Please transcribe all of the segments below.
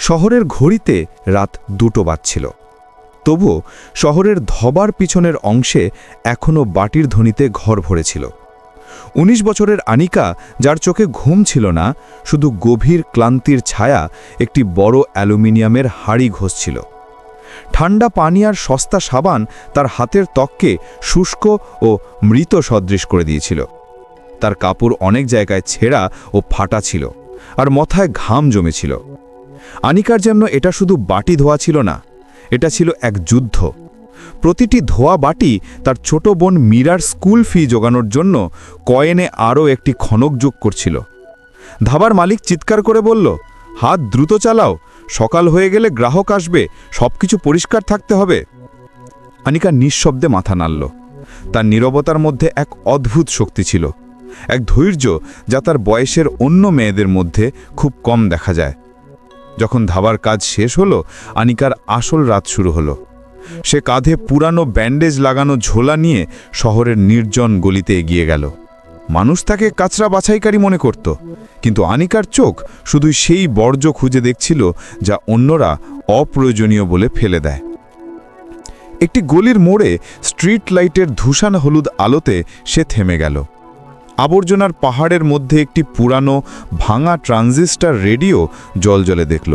শহরের ঘড়িতে রাত দুটো বাজছিল। তবুও শহরের ধবার পিছনের অংশে এখনও বাটির ধ্বনিতে ঘর ভরেছিল। ১৯ বছরের আনিকা, যার চোখে ঘুম ছিল না, শুধু গভীর ক্লান্তির ছায়া একটি বড় অ্যালুমিনিয়ামের হাড়ি ঘষছিল। ঠান্ডা পানি আর সস্তা সাবান তার হাতের ত্বককে শুষ্ক ও মৃত সদৃশ করে দিয়েছিল। তার কাপড় অনেক জায়গায় ছেঁড়া ও ফাটা ছিল, আর মাথায় ঘাম জমেছিল। আনিকার জন্য এটা শুধু বাটি ধোয়া ছিল না, এটা ছিল এক যুদ্ধ। প্রতিটি ধোয়া বাটি তার ছোট বোন মীরার স্কুল ফি জোগানোর জন্য কয়েনে আরও একটি খনক যোগ করছিল। ধাবার মালিক চিৎকার করে বলল, হাত দ্রুত চালাও, সকাল হয়ে গেলে গ্রাহক আসবে, সবকিছু পরিষ্কার থাকতে হবে। আনিকা নিঃশব্দে মাথা নাড়ল। তার নীরবতার মধ্যে এক অদ্ভুত শক্তি ছিল, এক ধৈর্য যা তার বয়সের অন্য মেয়েদের মধ্যে খুব কম দেখা যায়। যখন ধাবার কাজ শেষ হলো, আনিকার আসল রাত শুরু হলো। সে কাঁধে পুরানো ব্যান্ডেজ লাগানো ঝোলা নিয়ে শহরের নির্জন গলিতে এগিয়ে গেল। মানুষ তাকে কাচরা বাছাইকারী মনে করত, কিন্তু আনিকার চোখ শুধুই সেই বর্জ্য খুঁজে দেখছিল যা অন্যরা অপ্রয়োজনীয় বলে ফেলে দেয়। একটি গলির মোড়ে স্ট্রিট লাইটের ধূসান হলুদ আলোতে সে থেমে গেল। আবর্জনার পাহাড়ের মধ্যে একটি পুরানো, ভাঙা ট্রানজিস্টার রেডিও জলজলে দেখল।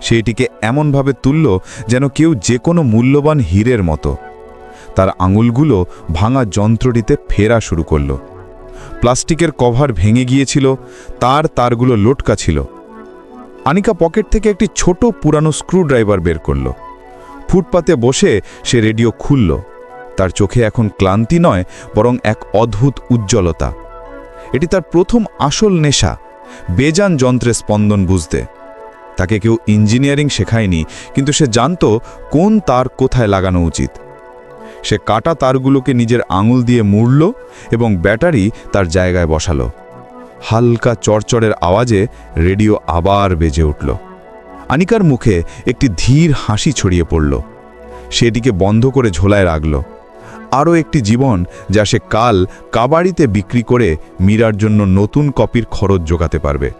সেটিকে এমনভাবে তুলল যেন কেউ যে কোনো মূল্যবান হীরের মতো। তার আঙুলগুলো ভাঙা যন্ত্রটিতে ফেরা শুরু করল। প্লাস্টিকের কভার ভেঙে গিয়েছিল, তার তারগুলো লটকা ছিল। আনিকা পকেট থেকে একটি ছোট পুরানো স্ক্রুড্রাইভার বের করল। ফুটপাতে বসে সে রেডিও খুলল। তার চোখে এখন ক্লান্তি নয়, বরং এক অদ্ভুত উজ্জ্বলতা। এটি তার প্রথম আসল নেশা, বেজান যন্ত্রে স্পন্দন বুঝতে। তাকে কেউ ইঞ্জিনিয়ারিং শেখায়নি, কিন্তু সে জানত কোন তার কোথায় লাগানো উচিত। সে কাটা তারগুলোকে নিজের আঙুল দিয়ে মুড়ল এবং ব্যাটারি তার জায়গায় বসালো। হালকা চরচরের আওয়াজে রেডিও আবার বেজে উঠল। আনিকার মুখে একটি ধীর হাসি ছড়িয়ে পড়ল। সেটিকে বন্ধ করে ঝোলায় রাখল। আরও একটি জীবন যা সে কাল কাবাড়িতে বিক্রি করে মীরার জন্য নতুন কপির খরচ জোগাতে পারবে।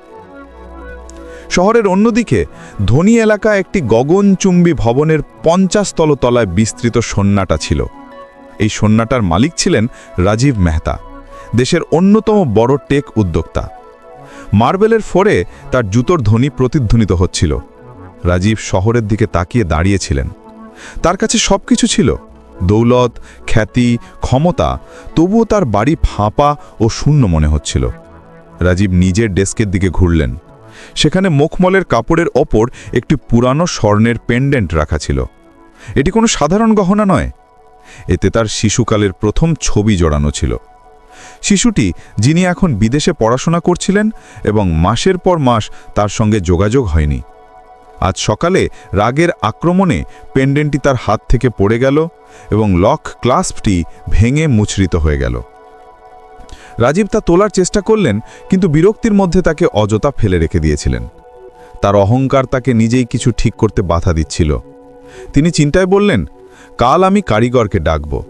শহরের অন্যদিকে ধনী এলাকা একটি গগনচুম্বী ভবনের পঞ্চাশতল তলায় বিস্তৃত সন্নাটা ছিল। এই সন্নাটার মালিক ছিলেন রাজীব মেহতা, দেশের অন্যতম বড় টেক উদ্যোক্তা। মার্বেলের ফোরে তার জুতোর ধ্বনি প্রতিধ্বনিত হচ্ছিল। রাজীব শহরের দিকে তাকিয়ে দাঁড়িয়েছিলেন। তার কাছে সব কিছু ছিল। দৌলত, খ্যাতি, ক্ষমতা, তবুও তার বাড়ি ফাঁপা ও শূন্য মনে হচ্ছিল। রাজীব নিজের ডেস্কের দিকে ঘুরলেন। সেখানে মুখমলের কাপড়ের ওপর একটি পুরানো স্বর্ণের পেন্ডেন্ট রাখা ছিল। এটি কোনো সাধারণ গহনা নয়। এতে তার শিশুকালের প্রথম ছবি জড়ানো ছিল। শিশুটি, যিনি এখন বিদেশে পড়াশোনা করছিলেন এবং মাসের পর মাস তার সঙ্গে যোগাযোগ হয়নি। আজ সকালে রাগের আক্রমণে পেন্ডেন্টটি তার হাত থেকে পড়ে গেল এবং লক ক্লাসপটি ভেঙে মুচরিত হয়ে গেল। রাজীব তা তোলার চেষ্টা করলেন, কিন্তু বিরক্তির মধ্যে তাকে অযথা ফেলে রেখে দিয়েছিলেন। তার অহংকার তাকে নিজেই কিছু ঠিক করতে বাধা দিচ্ছিল। তিনি চিন্তায় বললেন, কাল আমি কারিগরকে ডাকব।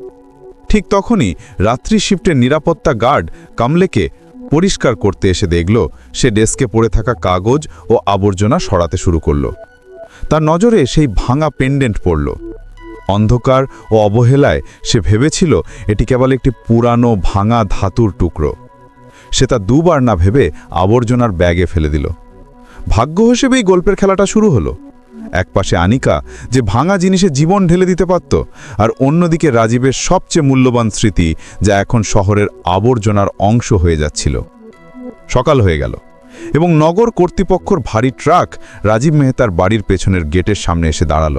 ঠিক তখনই রাত্রি শিফটের নিরাপত্তা গার্ড কামলেকে পরিষ্কার করতে এসে দেখল সে ডেস্কে পড়ে থাকা কাগজ ও আবর্জনা সরাতে শুরু করল। তার নজরে সেই ভাঙা পেন্ডেন্ট পড়ল। অন্ধকার ও অবহেলায় সে ভেবেছিল এটি কেবল একটি পুরানো ভাঙা ধাতুর টুকরো। সে তা দুবার না ভেবে আবর্জনার ব্যাগে ফেলে দিল। ভাগ্য হিসেবেই গল্পের খেলাটা শুরু হলো। একপাশে আনিকা যে ভাঙা জিনিসে জীবন ঢেলে দিতে পারত, আর অন্যদিকে রাজীবের সবচেয়ে মূল্যবান স্মৃতি যা এখন শহরের আবর্জনার অংশ হয়ে যাচ্ছিল। সকাল হয়ে গেল, এবং নগর কর্তৃপক্ষর ভারী ট্রাক রাজীব মেহতার বাড়ির পেছনের গেটের সামনে এসে দাঁড়াল।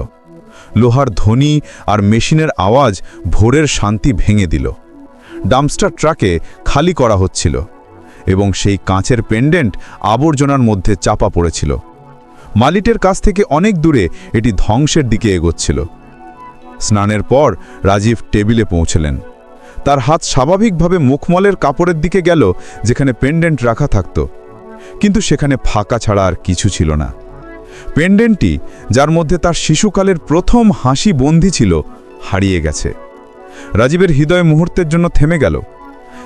লোহার ধ্বনি আর মেশিনের আওয়াজ ভোরের শান্তি ভেঙে দিল। ডাম্পস্টার ট্রাকে খালি করা হচ্ছিল, এবং সেই কাঁচের পেন্ডেন্ট আবর্জনার মধ্যে চাপা পড়েছিল। মালিটের কাছ থেকে অনেক দূরে এটি ধ্বংসের দিকে এগোচ্ছিল। স্নানের পর রাজীব টেবিলে পৌঁছলেন। তার হাত স্বাভাবিকভাবে মুখমলের কাপড়ের দিকে গেল, যেখানে পেন্ডেন্ট রাখা থাকত। কিন্তু সেখানে ফাঁকা ছাড়া আর কিছু ছিল না। পেন্ডেন্টটি, যার মধ্যে তার শিশুকালের প্রথম হাসি বন্দি ছিল, হারিয়ে গেছে। রাজীবের হৃদয় মুহূর্তের জন্য থেমে গেল।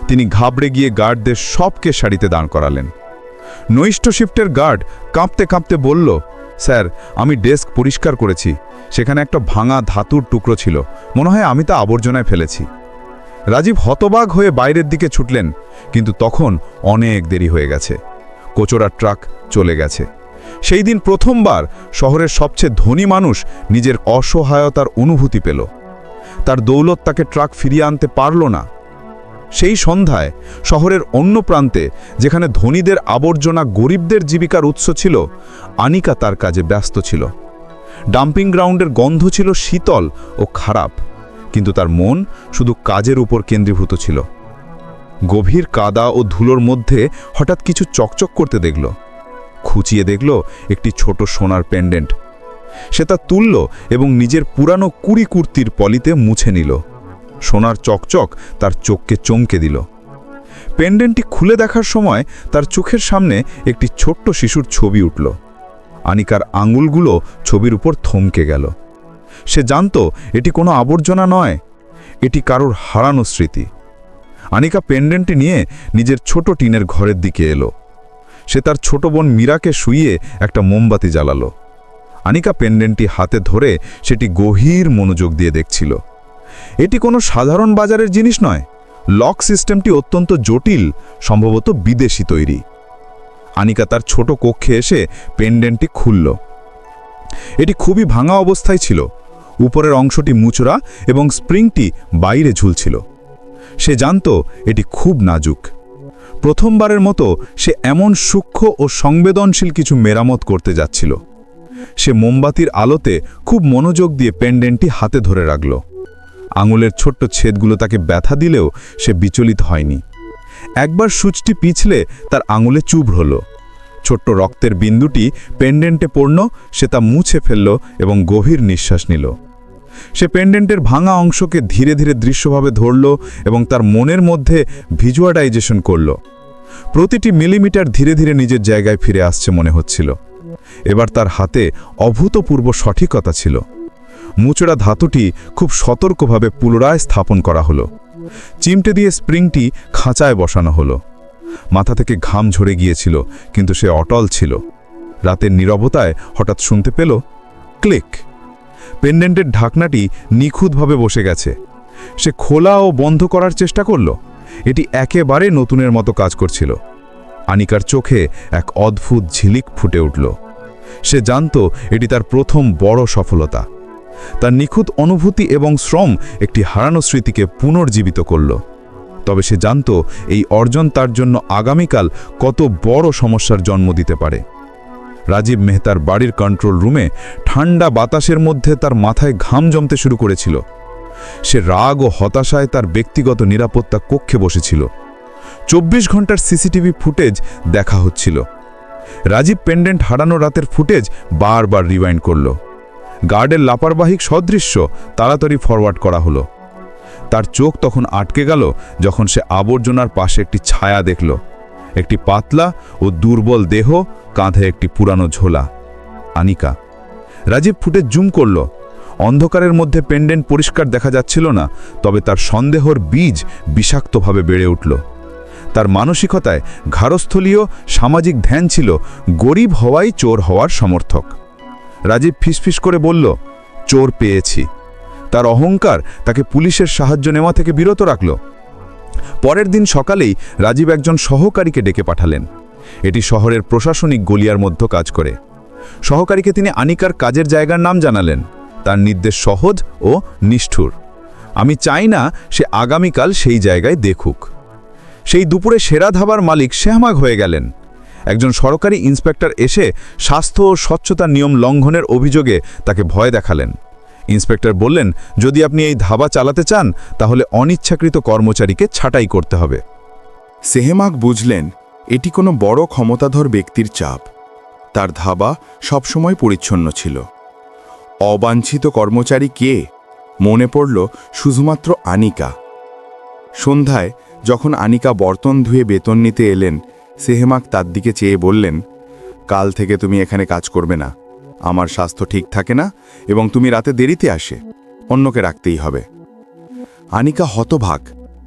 তিনি ঘাবড়ে গিয়ে গার্ডদের সবকে শাড়িতে দাঁড় করালেন। নৈষ্ঠ শিফটের গার্ড কাঁপতে কাঁপতে বলল, স্যার, আমি ডেস্ক পরিষ্কার করেছি। সেখানে একটা ভাঙা ধাতুর টুকরো ছিল। মনে হয় আমি তা আবর্জনায় ফেলেছি। রাজীব হতবাগ হয়ে বাইরের দিকে ছুটলেন, কিন্তু তখন অনেক দেরি হয়ে গেছে। কোচরা ট্রাক চলে গেছে। সেই দিন প্রথমবার শহরের সবচেয়ে ধনী মানুষ নিজের অসহায়তার অনুভূতি পেল। তার দৌলত তাকে ট্রাক ফিরিয়ে আনতে পারল না। সেই সন্ধ্যায় শহরের অন্য প্রান্তে, যেখানে ধনীদের আবর্জনা গরিবদের জীবিকার উৎস ছিল, আনিকা তার কাজে ব্যস্ত ছিল। ডাম্পিং গ্রাউন্ডের গন্ধ ছিল শীতল ও খারাপ, কিন্তু তার মন শুধু কাজের উপর কেন্দ্রীভূত ছিল। গভীর কাদা ও ধুলোর মধ্যে হঠাৎ কিছু চকচক করতে দেখল। খুঁচিয়ে দেখল একটি ছোট সোনার পেন্ডেন্ট। সে তা তুলল এবং নিজের পুরানো কুড়ি কুর্তির পলিতে মুছে নিল। সোনার চকচক তার চোখকে চমকে দিল। পেন্ডেন্টটি খুলে দেখার সময় তার চোখের সামনে একটি ছোট্ট শিশুর ছবি উঠল। আনিকার আঙুলগুলো ছবির উপর থমকে গেল। সে জানত এটি কোনো আবর্জনা নয়, এটি কারোর হারানো স্মৃতি। আনিকা পেন্ডেন্টটি নিয়ে নিজের ছোট টিনের ঘরের দিকে এলো। সে তার ছোট বোন মীরাকে শুইয়ে একটা মোমবাতি জ্বালালো। আনিকা পেন্ডেন্টটি হাতে ধরে সেটি গভীর মনোযোগ দিয়ে দেখছিল। এটি কোনো সাধারণ বাজারের জিনিস নয়। লক সিস্টেমটি অত্যন্ত জটিল, সম্ভবত বিদেশি তৈরি। আনিকা তার ছোট কক্ষে এসে পেন্ডেন্টটি খুলল। এটি খুবই ভাঙা অবস্থায় ছিল। উপরের অংশটি মুচড়া এবং স্প্রিংটি বাইরে ঝুলছিল। সে জানত এটি খুব নাজুক। প্রথমবারের মতো সে এমন সূক্ষ্ম ও সংবেদনশীল কিছু মেরামত করতে যাচ্ছিল। সে মোমবাতির আলোতে খুব মনোযোগ দিয়ে পেন্ডেন্টটি হাতে ধরে রাখল। আঙুলের ছোট্ট ছেদগুলো তাকে ব্যথা দিলেও সে বিচলিত হয়নি। একবার সূচটি পিছলে তার আঙুলে চুব হল। ছোট্ট রক্তের বিন্দুটি পেন্ডেন্টে পড়ল, সে তা মুছে ফেলল এবং গভীর নিঃশ্বাস নিল। সে পেন্ডেন্টের ভাঙা অংশকে ধীরে ধীরে দৃশ্যভাবে ধরল এবং তার মনের মধ্যে ভিজুয়ালাইজেশন করল। প্রতিটি মিলিমিটার ধীরে ধীরে নিজের জায়গায় ফিরে আসছে মনে হচ্ছিল। এবার তার হাতে অভূতপূর্ব সঠিকতা ছিল। মুচড়া ধাতুটি খুব সতর্কভাবে পুনরায় স্থাপন করা হলো। চিমটে দিয়ে স্প্রিংটি খাঁচায় বসানো হলো। মাথা থেকে ঘাম ঝরে গিয়েছিল, কিন্তু সে অটল ছিল। রাতের নীরবতায় হঠাৎ শুনতে পেল, ক্লিক। পেন্ডেন্টের ঢাকনাটি নিখুঁতভাবে বসে গেছে। সে খোলা ও বন্ধ করার চেষ্টা করল। এটি একেবারে নতুনের মতো কাজ করছিল। আনিকার চোখে এক অদ্ভুত ঝিলিক ফুটে উঠল। সে জানত এটি তার প্রথম বড় সফলতা। তার নিখুঁত অনুভূতি এবং শ্রম একটি হারানো স্মৃতিকে পুনর্জীবিত করল। তবে সে জানত এই অর্জন তার জন্য আগামীকাল কত বড় সমস্যার জন্ম দিতে পারে। রাজীব মেহতার বাড়ির কন্ট্রোল রুমে ঠান্ডা বাতাসের মধ্যে তার মাথায় ঘাম জমতে শুরু করেছিল। সে রাগ ও হতাশায় তার ব্যক্তিগত নিরাপত্তা কক্ষে বসেছিল। চব্বিশ ঘণ্টার সিসিটিভি ফুটেজ দেখা হচ্ছিল। রাজীব পেন্ডেন্ট হারানো রাতের ফুটেজ বারবার রিওয়াইন্ড করল। গার্ডের লাপারবাহিক সদৃশ্য তাড়াতাড়ি ফরওয়ার্ড করা হলো। তার চোখ তখন আটকে গেল যখন সে আবর্জনার পাশে একটি ছায়া দেখল। একটি পাতলা ও দুর্বল দেহ, কাঁধে একটি পুরানো ঝোলা। আনিকা, রাজীব ফুটে জুম করল। অন্ধকারের মধ্যে পেন্ডেন্ট পরিষ্কার দেখা যাচ্ছিল না, তবে তার সন্দেহর বীজ বিষাক্তভাবে বেড়ে উঠল। তার মানসিকতায় ঘারস্থলীয় সামাজিক ধ্যান ছিল, গরিব হওয়াই চোর হওয়ার সমর্থক। রাজীব ফিসফিস করে বলল, চোর পেয়েছি। তার অহংকার তাকে পুলিশের সাহায্য নেওয়া থেকে বিরত রাখল। পরের দিন সকালেই রাজীব একজন সহকারীকে ডেকে পাঠালেন। এটি শহরের প্রশাসনিক গলিয়ার মধ্যে কাজ করে। সহকারীকে তিনি আনিকার কাজের জায়গার নাম জানালেন। তার নির্দেশ সহজ ও নিষ্ঠুর। আমি চাই না সে আগামীকাল সেই জায়গায় দেখুক। সেই দুপুরে সেরা ধাবার মালিক শেহমাগ হয়ে গেলেন। একজন সরকারি ইন্সপেক্টর এসে স্বাস্থ্য ও স্বচ্ছতার নিয়ম লঙ্ঘনের অভিযোগে তাকে ভয় দেখালেন। ইন্সপেক্টর বললেন, যদি আপনি এই ধাবা চালাতে চান, তাহলে অনিচ্ছাকৃত কর্মচারীকে ছাঁটাই করতে হবে। সেহেমাক বুঝলেন, এটি কোনো বড় ক্ষমতাধর ব্যক্তির চাপ। তার ধাবা সবসময় পরিচ্ছন্ন ছিল। অবাঞ্ছিত কর্মচারী কে? মনে পড়ল শুধুমাত্র আনিকা। সন্ধ্যায় যখন আনিকা বর্তন ধুয়ে বেতন নিতে এলেন সেহেমাক তার দিকে চেয়ে বললেন, কাল থেকে তুমি এখানে কাজ করবে না। আমার স্বাস্থ্য ঠিক থাকে না এবং তুমি রাতে দেরিতে আসে। অন্যকে রাখতেই হবে। আনিকা হতভাগ।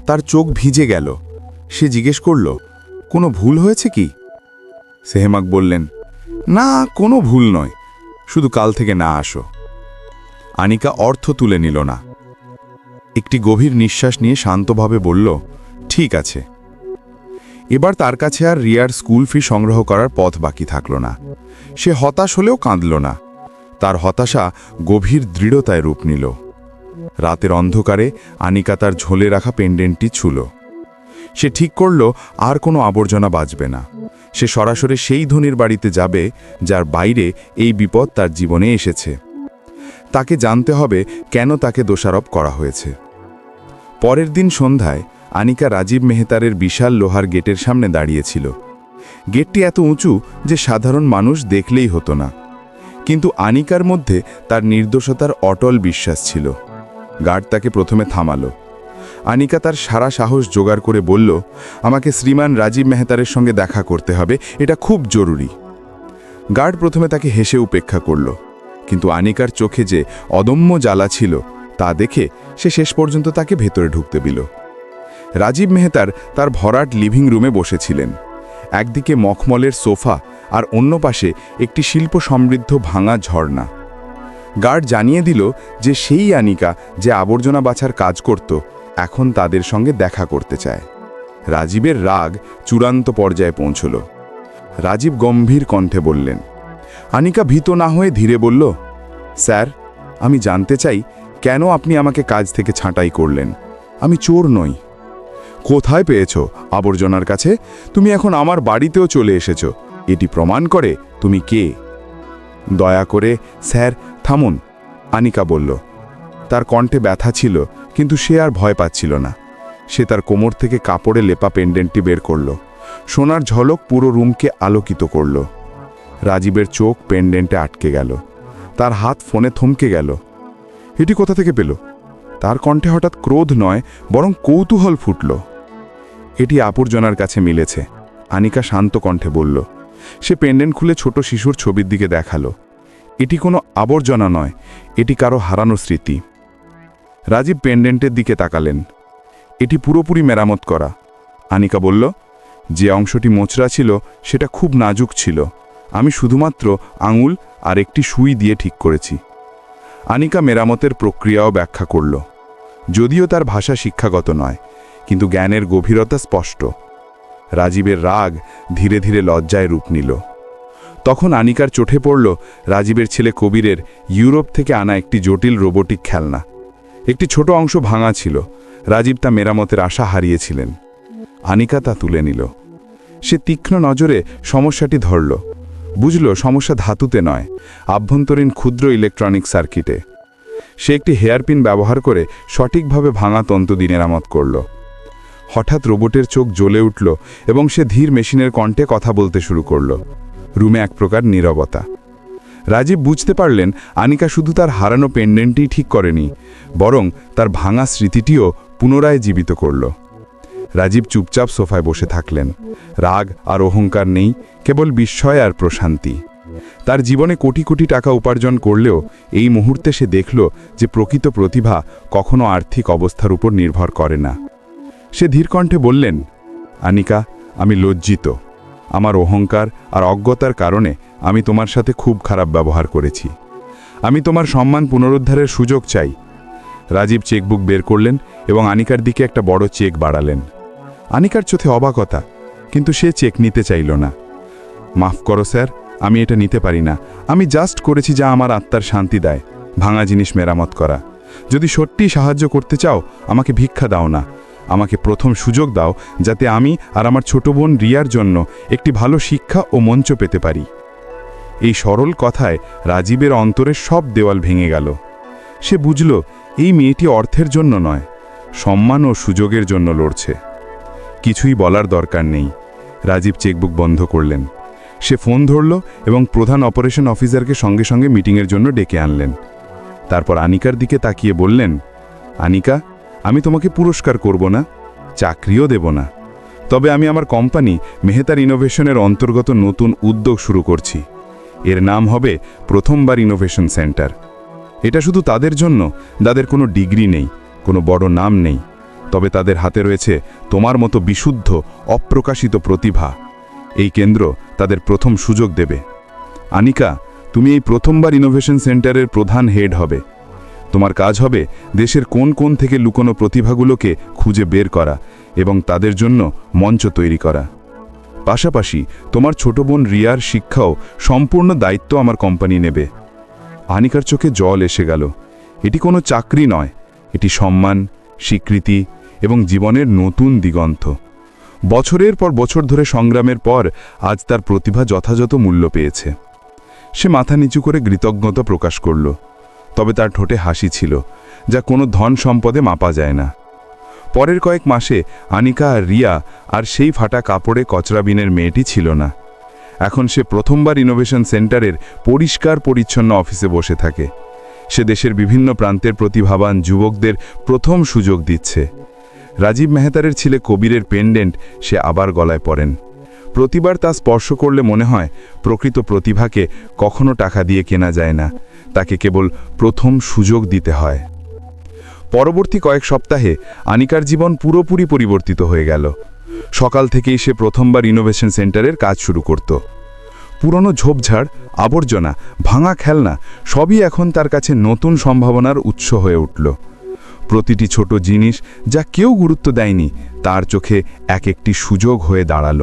তার চোখ ভিজে গেল। সে জিজ্ঞেস করল, কোনো ভুল হয়েছে কি? সেহেমাক বললেন, না, কোনো ভুল নয়। শুধু কাল থেকে না আসো। আনিকা অর্থ তুলে নিল না। একটি গভীর নিঃশ্বাস নিয়ে শান্তভাবে বলল, ঠিক আছে। এবার তার কাছে আর রিয়ার স্কুল ফি সংগ্রহ করার পথ বাকি থাকল না। সে হতাশ হলেও কাঁদল না। তার হতাশা গভীর দৃঢ়তায় রূপ নিল। রাতের অন্ধকারে আনিকা তার ঝোলে রাখা পেন্ডেন্টটি ছুল। সে ঠিক করল, আর কোনো আবর্জনা বাঁচবে না। সে সরাসরি সেই ধনির বাড়িতে যাবে, যার বাইরে এই বিপদ তার জীবনে এসেছে। তাকে জানতে হবে কেন তাকে দোষারোপ করা হয়েছে। পরের দিন সন্ধ্যায় আনিকা রাজীব মেহতারের বিশাল লোহার গেটের সামনে দাঁড়িয়েছিল। গেটটি এত উঁচু যে সাধারণ মানুষ দেখলেই হতো না। কিন্তু আনিকার মধ্যে তার নির্দোষতার অটল বিশ্বাস ছিল। গার্ড তাকে প্রথমে থামালো। আনিকা তার সারা সাহস জোগাড় করে বলল, আমাকে শ্রীমান রাজীব মেহতারের সঙ্গে দেখা করতে হবে, এটা খুব জরুরি। গার্ড প্রথমে তাকে হেসে উপেক্ষা করল। কিন্তু আনিকার চোখে যে অদম্য জ্বালা ছিল, তা দেখে সে শেষ পর্যন্ত তাকে ভেতরে ঢুকতে দিল। রাজীব মেহতার তার ভরাট লিভিং রুমে বসেছিলেন। একদিকে মখমলের সোফা আর অন্য পাশে একটি শিল্প সমৃদ্ধ ভাঙা ঝর্ণা। গার্ড জানিয়ে দিল যে সেই আনিকা যে আবর্জনা বাছার কাজ করত, এখন তাদের সঙ্গে দেখা করতে চায়। রাজীবের রাগ চূড়ান্ত পর্যায়ে পৌঁছল। রাজীব গম্ভীর কণ্ঠে বললেন, আনিকা ভীত না হয়ে ধীরে বলল, স্যার, আমি জানতে চাই কেন আপনি আমাকে কাজ থেকে ছাঁটাই করলেন? আমি চোর নই। কোথায় পেয়েছ? আবর্জনার কাছে? তুমি এখন আমার বাড়িতেও চলে এসেছ। এটি প্রমাণ করে তুমি কে। দয়া করে, স্যার, থামুন, আনিকা বলল। তার কণ্ঠে ব্যথা ছিল, কিন্তু সে আর ভয় পাচ্ছিল না। সে তার কোমর থেকে কাপড়ে লেপা পেন্ডেন্টটি বের করল। সোনার ঝলক পুরো রুমকে আলোকিত করল। রাজীবের চোখ পেন্ডেন্টে আটকে গেল। তার হাত ফোনে থমকে গেল। এটি কোথা থেকে পেল? তার কণ্ঠে হঠাৎ ক্রোধ নয়, বরং কৌতূহল ফুটল। এটি আবর্জনার কাছে মিলেছে। আনিকা শান্ত কণ্ঠে বলল, সে পেন্ডেন্ট খুলে ছোট শিশুর ছবির দিকে দেখাল। এটি কোনো আবর্জনা নয়, এটি কারও হারানো স্মৃতি। রাজীব পেন্ডেন্টের দিকে তাকালেন। এটি পুরোপুরি মেরামত করা। আনিকা বলল, যে অংশটি মোচড়া ছিল, সেটা খুব নাজুক ছিল। আমি শুধুমাত্র আঙুল আর একটি সুই দিয়ে ঠিক করেছি। আনিকা মেরামতের প্রক্রিয়াও ব্যাখ্যা করল। যদিও তার ভাষা শিক্ষাগত নয় কিন্তু জ্ঞানের গভীরতা স্পষ্ট। রাজীবের রাগ ধীরে ধীরে লজ্জায় রূপ নিল। তখন আনিকার চোখে পড়ল রাজীবের ছেলে কবিরের ইউরোপ থেকে আনা একটি জটিল রোবোটিক খেলনা। একটি ছোট অংশ ভাঙা ছিল। রাজীব তা মেরামতের আশা হারিয়েছিলেন। আনিকা তা তুলে নিল। সে তীক্ষ্ণ নজরে সমস্যাটি ধরল। বুঝল সমস্যা ধাতুতে নয়, আভ্যন্তরীণ ক্ষুদ্র ইলেকট্রনিক সার্কিটে। সে একটি হেয়ারপিন ব্যবহার করে সঠিকভাবে ভাঙা তন্তু মেরামত করল। হঠাৎ রোবটের চোখ জ্বলে উঠল এবং সে ধীর মেশিনের কণ্ঠে কথা বলতে শুরু করল। রুমে এক প্রকার নীরবতা। রাজীব বুঝতে পারলেন আনিকা শুধু তার হারানো পেন্ডেন্টই ঠিক করেনি, বরং তার ভাঙা স্মৃতিটিও পুনরায় জীবিত করল। রাজীব চুপচাপ সোফায় বসে থাকলেন। রাগ আর অহংকার নেই, কেবল বিস্ময় আর প্রশান্তি। তার জীবনে কোটি কোটি টাকা উপার্জন করলেও এই মুহূর্তে সে দেখল যে প্রকৃত প্রতিভা কখনো আর্থিক অবস্থার উপর নির্ভর করে না। সে ধীরকণ্ঠে বললেন, আনিকা, আমি লজ্জিত। আমার অহংকার আর অজ্ঞতার কারণে আমি তোমার সাথে খুব খারাপ ব্যবহার করেছি। আমি তোমার সম্মান পুনরুদ্ধারের সুযোগ চাই। রাজীব চেকবুক বের করলেন এবং আনিকার দিকে একটা বড় চেক বাড়ালেন। আনিকার চোখে অবাকতা, কিন্তু সে চেক নিতে চাইল না। মাফ করো স্যার, আমি এটা নিতে পারি না। আমি জাস্ট করেছি যা আমার আত্মার শান্তি দেয়। ভাঙা জিনিস মেরামত করা। যদি সত্যিই সাহায্য করতে চাও, আমাকে ভিক্ষা দাও না। আমাকে প্রথম সুযোগ দাও যাতে আমি আর আমার ছোট বোন রিয়ার জন্য একটি ভালো শিক্ষা ও মঞ্চ পেতে পারি। এই সরল কথায় রাজীবের অন্তরের সব দেওয়াল ভেঙে গেল। সে বুঝল, এই মেয়েটি অর্থের জন্য নয়, সম্মান ও সুযোগের জন্য লড়ছে। কিছুই বলার দরকার নেই। রাজীব চেকবুক বন্ধ করলেন। সে ফোন ধরল এবং প্রধান অপারেশন অফিসারকে সঙ্গে সঙ্গে মিটিংয়ের জন্য ডেকে আনলেন। তারপর আনিকার দিকে তাকিয়ে বললেন, আনিকা আমি তোমাকে পুরস্কার করব না, চাকরিও দেব না। তবে আমি আমার কোম্পানি মেহতার ইনোভেশনের অন্তর্গত নতুন উদ্যোগ শুরু করছি। এর নাম হবে প্রথমবার ইনোভেশন সেন্টার। এটা শুধু তাদের জন্য যাদের কোনো ডিগ্রি নেই, কোনো বড় নাম নেই। তবে তাদের হাতে রয়েছে তোমার মতো বিশুদ্ধ, অপ্রকাশিত প্রতিভা। এই কেন্দ্র তাদের প্রথম সুযোগ দেবে। আনিকা, তুমি এই প্রথমবার ইনোভেশন সেন্টারের প্রধান হেড হবে। তোমার কাজ হবে দেশের কোন কোন থেকে লুকোনো প্রতিভাগুলোকে খুঁজে বের করা এবং তাদের জন্য মঞ্চ তৈরি করা। পাশাপাশি তোমার ছোট বোন রিয়ার শিক্ষাও সম্পূর্ণ দায়িত্ব আমার কোম্পানি নেবে। আনিকার চোখে জল এসে গেল। এটি কোনো চাকরি নয়, এটি সম্মান, স্বীকৃতি এবং জীবনের নতুন দিগন্ত। বছরের পর বছর ধরে সংগ্রামের পর আজ তার প্রতিভা যথাযথ মূল্য পেয়েছে। সে মাথা নিচু করে কৃতজ্ঞতা প্রকাশ করল। তবে তার ঠোঁটে হাসি ছিল, যা কোনো ধন সম্পদে মাপা যায় না। পরের কয়েক মাসে আনিকা আর রিয়া আর সেই ফাটা কাপড়ে কচরাবিনের মেয়েটি ছিল না। এখন সে প্রথমবার ইনোভেশন সেন্টারের পরিষ্কার পরিচ্ছন্ন অফিসে বসে থাকে। সে দেশের বিভিন্ন প্রান্তের প্রতিভাবান যুবকদের প্রথম সুযোগ দিচ্ছে। রাজীব মেহতারের ছেলে কবিরের পেন্ডেন্ট সে আবার গলায় পড়েন প্রতিবার তা স্পর্শ করলে মনে হয় প্রকৃত প্রতিভাকে কখনো টাকা দিয়ে কেনা যায় না। তাকে কেবল প্রথম সুযোগ দিতে হয়। পরবর্তী কয়েক সপ্তাহে আনিকার জীবন পুরোপুরি পরিবর্তিত হয়ে গেল। সকাল থেকেই সে প্রথমবার ইনোভেশন সেন্টারের কাজ শুরু করত। পুরনো ঝোপঝাড়, আবর্জনা, ভাঙা খেলনা সবই এখন তার কাছে নতুন সম্ভাবনার উৎস হয়ে উঠল। প্রতিটি ছোট জিনিস যা কেউ গুরুত্ব দেয়নি, তার চোখে এক একটি সুযোগ হয়ে দাঁড়াল।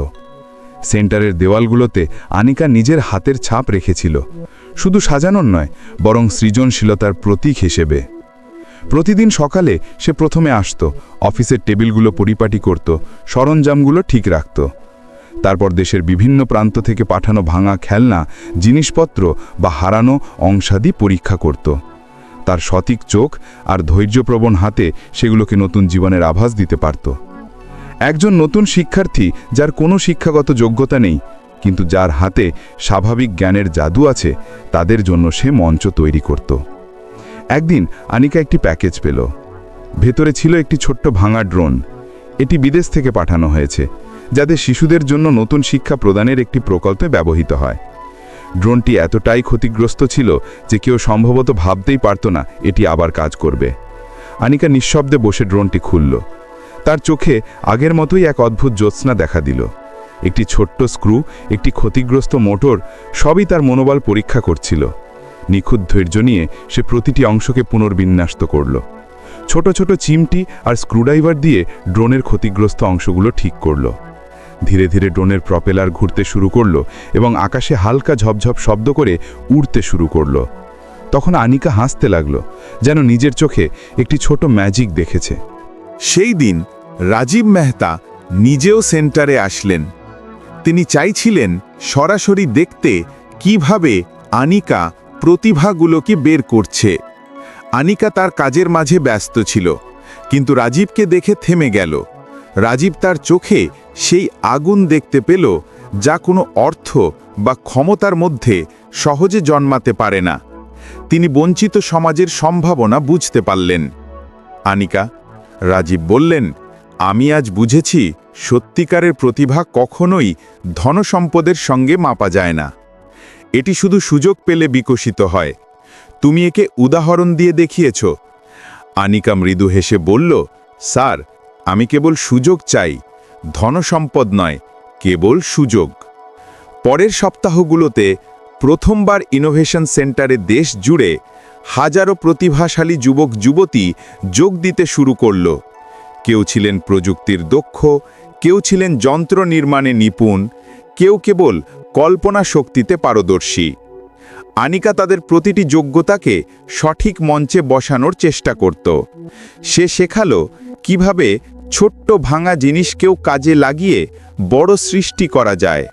সেন্টারের দেওয়ালগুলোতে আনিকা নিজের হাতের ছাপ রেখেছিল। শুধু সাজানোর নয়, বরং সৃজনশীলতার প্রতীক হিসেবে। প্রতিদিন সকালে সে প্রথমে আসত, অফিসের টেবিলগুলো পরিপাটি করত, সরঞ্জামগুলো ঠিক রাখত। তারপর দেশের বিভিন্ন প্রান্ত থেকে পাঠানো ভাঙা খেলনা, জিনিসপত্র বা হারানো অংশাদি পরীক্ষা করত। তার সঠিক চোখ আর ধৈর্যপ্রবণ হাতে সেগুলোকে নতুন জীবনের আভাস দিতে পারত। একজন নতুন শিক্ষার্থী যার কোনো শিক্ষাগত যোগ্যতা নেই, কিন্তু যার হাতে স্বাভাবিক জ্ঞানের জাদু আছে, তাদের জন্য সে মঞ্চ তৈরি করত। একদিন আনিকা একটি প্যাকেজ পেল। ভেতরে ছিল একটি ছোট্ট ভাঙা ড্রোন। এটি বিদেশ থেকে পাঠানো হয়েছে, যাতে শিশুদের জন্য নতুন শিক্ষা প্রদানের একটি প্রকল্পে ব্যবহৃত হয়। ড্রোনটি এতটাই ক্ষতিগ্রস্ত ছিল যে কেউ সম্ভবত ভাবতেই পারত না এটি আবার কাজ করবে। আনিকা নিঃশব্দে বসে ড্রোনটি খুলল। তার চোখে আগের মতোই এক অদ্ভুত জ্যোৎস্না দেখা দিল। একটি ছোট্ট স্ক্রু, একটি ক্ষতিগ্রস্ত মোটর, সবই তার মনোবল পরীক্ষা করছিল। নিখুঁত ধৈর্য নিয়ে সে প্রতিটি অংশকে পুনর্বিন্যাস্ত করল। ছোট ছোট চিমটি আর স্ক্রুড্রাইভার দিয়ে ড্রোনের ক্ষতিগ্রস্ত অংশগুলো ঠিক করল। ধীরে ধীরে ড্রোনের প্রপেলার ঘুরতে শুরু করল এবং আকাশে হালকা ঝপঝপ শব্দ করে উড়তে শুরু করল। তখন আনিকা হাসতে লাগল, যেন নিজের চোখে একটি ছোট ম্যাজিক দেখেছে। সেই দিন রাজীব মেহতা নিজেও সেন্টারে আসলেন। তিনি চাইছিলেন সরাসরি দেখতে কীভাবে আনিকা প্রতিভাগুলোকে বের করছে। আনিকা তার কাজের মাঝে ব্যস্ত ছিল, কিন্তু রাজীবকে দেখে থেমে গেল। রাজীব তার চোখে সেই আগুন দেখতে পেল, যা কোনো অর্থ বা ক্ষমতার মধ্যে সহজে জন্মাতে পারে না। তিনি বঞ্চিত সমাজের সম্ভাবনা বুঝতে পারলেন। আনিকা, রাজীব বললেন আমি আজ বুঝেছি সত্যিকারের প্রতিভা কখনোই ধনসম্পদের সঙ্গে মাপা যায় না। এটি শুধু সুযোগ পেলে বিকশিত হয়। তুমি একে উদাহরণ দিয়ে দেখিয়েছ। আনিকা মৃদু হেসে বলল, স্যার, আমি কেবল সুযোগ চাই। ধনসম্পদ নয়, কেবল সুযোগ। পরের সপ্তাহগুলোতে প্রথমবার ইনোভেশন সেন্টারে দেশ জুড়ে হাজারো প্রতিভাশালী যুবক যুবতী যোগ দিতে শুরু করল। কেউ ছিলেন প্রযুক্তির দক্ষ, কেউ ছিলেন যন্ত্র নির্মাণে নিপুণ, কেউ কেবল কল্পনা শক্তিতে পারদর্শী। আনিকা তাদের প্রতিটি যোগ্যতাকে সঠিক মঞ্চে বসানোর চেষ্টা করত। সে শেখালো কীভাবে ছোট্ট ভাঙা জিনিসকেও কাজে লাগিয়ে বড় সৃষ্টি করা যায়।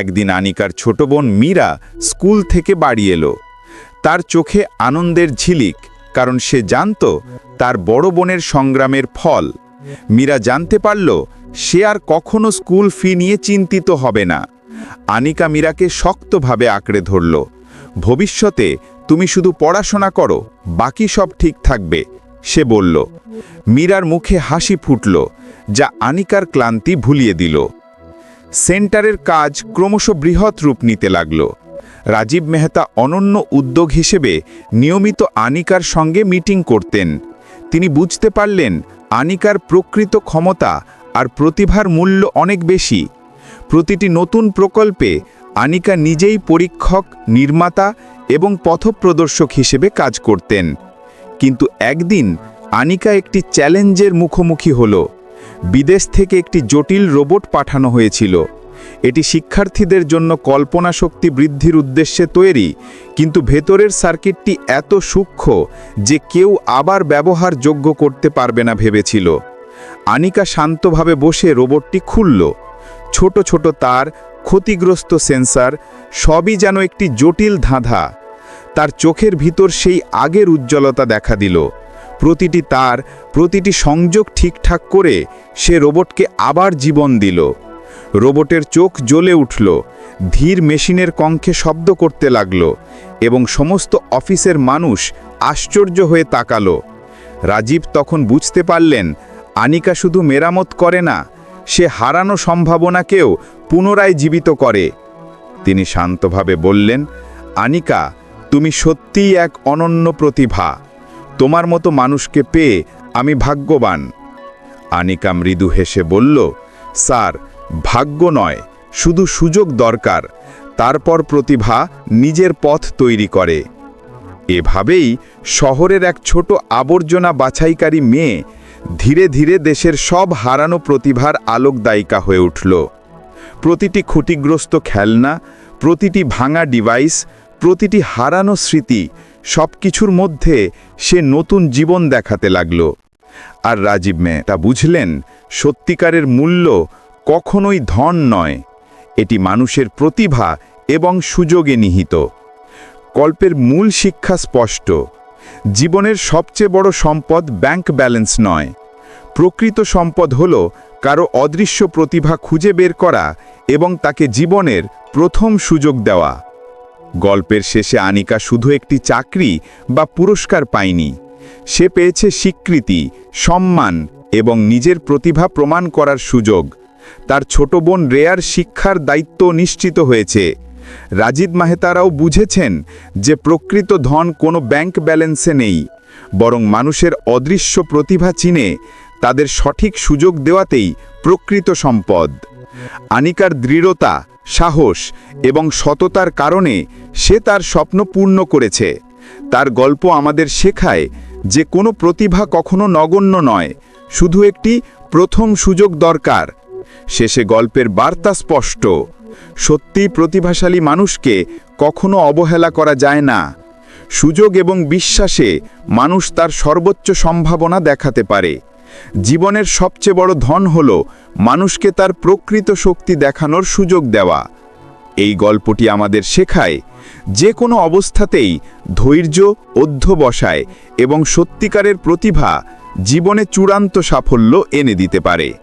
একদিন আনিকার ছোট বোন মীরা স্কুল থেকে বাড়ি এলো। তার চোখে আনন্দের ঝিলিক, কারণ সে জানত তার বড় বোনের সংগ্রামের ফল। মীরা জানতে পারল, সে আর কখনো স্কুল ফি নিয়ে চিন্তিত হবে না। আনিকা মীরাকে শক্তভাবে আঁকড়ে ধরল। ভবিষ্যতে তুমি শুধু পড়াশোনা করো, বাকি সব ঠিক থাকবে, সে বলল। মীরার মুখে হাসি ফুটল, যা আনিকার ক্লান্তি ভুলিয়ে দিল। সেন্টারের কাজ ক্রমশ বৃহৎ রূপ নিতে লাগল। রাজীব মেহতা অনন্য উদ্যোগ হিসেবে নিয়মিত আনিকার সঙ্গে মিটিং করতেন। তিনি বুঝতে পারলেন আনিকার প্রকৃত ক্ষমতা আর প্রতিভার মূল্য অনেক বেশি। প্রতিটি নতুন প্রকল্পে আনিকা নিজেই পরীক্ষক, নির্মাতা এবং পথপ্রদর্শক হিসেবে কাজ করতেন। কিন্তু একদিন আনিকা একটি চ্যালেঞ্জের মুখোমুখি হল। বিদেশ থেকে একটি জটিল রোবট পাঠানো হয়েছিল। এটি শিক্ষার্থীদের জন্য কল্পনা শক্তি বৃদ্ধির উদ্দেশ্যে তৈরি, কিন্তু ভেতরের সার্কিটটি এত সূক্ষ্ম যে কেউ আবার ব্যবহারযোগ্য করতে পারবে না ভেবেছিল। আনিকা শান্তভাবে বসে রোবটটি খুলল। ছোট ছোট তার, ক্ষতিগ্রস্ত সেন্সার, সবই যেন একটি জটিল ধাঁধা। তার চোখের ভিতর সেই আগের উজ্জ্বলতা দেখা দিল। প্রতিটি তার, প্রতিটি সংযোগ ঠিকঠাক করে সে রোবটকে আবার জীবন দিল। রোবটের চোখ জ্বলে উঠল, ধীর মেশিনের কঙ্খে শব্দ করতে লাগল এবং সমস্ত অফিসের মানুষ আশ্চর্য হয়ে তাকালো। রাজীব তখন বুঝতে পারলেন, আনিকা শুধু মেরামত করে না, সে হারানো সম্ভাবনাকেও পুনরায় জীবিত করে। তিনি শান্তভাবে বললেন, আনিকা, তুমি সত্যিই এক অনন্য প্রতিভা। তোমার মতো মানুষকে পেয়ে আমি ভাগ্যবান। আনিকা মৃদু হেসে বলল, স্যার ভাগ্য নয়, শুধু সুযোগ দরকার। তারপর প্রতিভা নিজের পথ তৈরি করে। এভাবেই শহরের এক ছোট আবর্জনা বাছাইকারী মেয়ে ধীরে ধীরে দেশের সব হারানো প্রতিভার আলোকদায়িকা হয়ে উঠল। প্রতিটি ক্ষতিগ্রস্ত খেলনা, প্রতিটি ভাঙা ডিভাইস, প্রতিটি হারানো স্মৃতি সব কিছুর মধ্যে সে নতুন জীবন দেখাতে লাগল। আর রাজীব মেয়ে তা বুঝলেন, সত্যিকারের মূল্য কখনোই ধন নয়। এটি মানুষের প্রতিভা এবং সুযোগে নিহিত। গল্পের মূল শিক্ষা স্পষ্ট। জীবনের সবচেয়ে বড় সম্পদ ব্যাংক ব্যালেন্স নয়। প্রকৃত সম্পদ হল কারও অদৃশ্য প্রতিভা খুঁজে বের করা এবং তাকে জীবনের প্রথম সুযোগ দেওয়া। গল্পের শেষে আনিকা শুধু একটি চাকরি বা পুরস্কার পায়নি। সে পেয়েছে স্বীকৃতি, সম্মান এবং নিজের প্রতিভা প্রমাণ করার সুযোগ। তার ছোট বোন রেয়ার শিক্ষার দায়িত্ব নিশ্চিত হয়েছে। রাজিদ মাহেতারাও বুঝেছেন যে প্রকৃত ধন কোনো ব্যাংক ব্যালেন্সে নেই, বরং মানুষের অদৃশ্য প্রতিভা চিনে তাদের সঠিক সুযোগ দেওয়াতেই প্রকৃত সম্পদ। আনিকার দৃঢ়তা, সাহস এবং সততার কারণে সে তার স্বপ্ন পূর্ণ করেছে। তার গল্প আমাদের শেখায় যে কোনো প্রতিভা কখনো নগণ্য নয়, শুধু একটি প্রথম সুযোগ দরকার। শেষে গল্পের বার্তা স্পষ্ট। সত্যি প্রতিভাশালী মানুষকে কখনো অবহেলা করা যায় না। সুযোগ এবং বিশ্বাসে মানুষ তার সর্বোচ্চ সম্ভাবনা দেখাতে পারে। জীবনের সবচেয়ে বড় ধন হল মানুষকে তার প্রকৃত শক্তি দেখানোর সুযোগ দেওয়া। এই গল্পটি আমাদের শেখায় যে কোনো অবস্থাতেই ধৈর্য, অধ্যবসায় এবং সত্যিকারের প্রতিভা জীবনে চূড়ান্ত সাফল্য এনে দিতে পারে।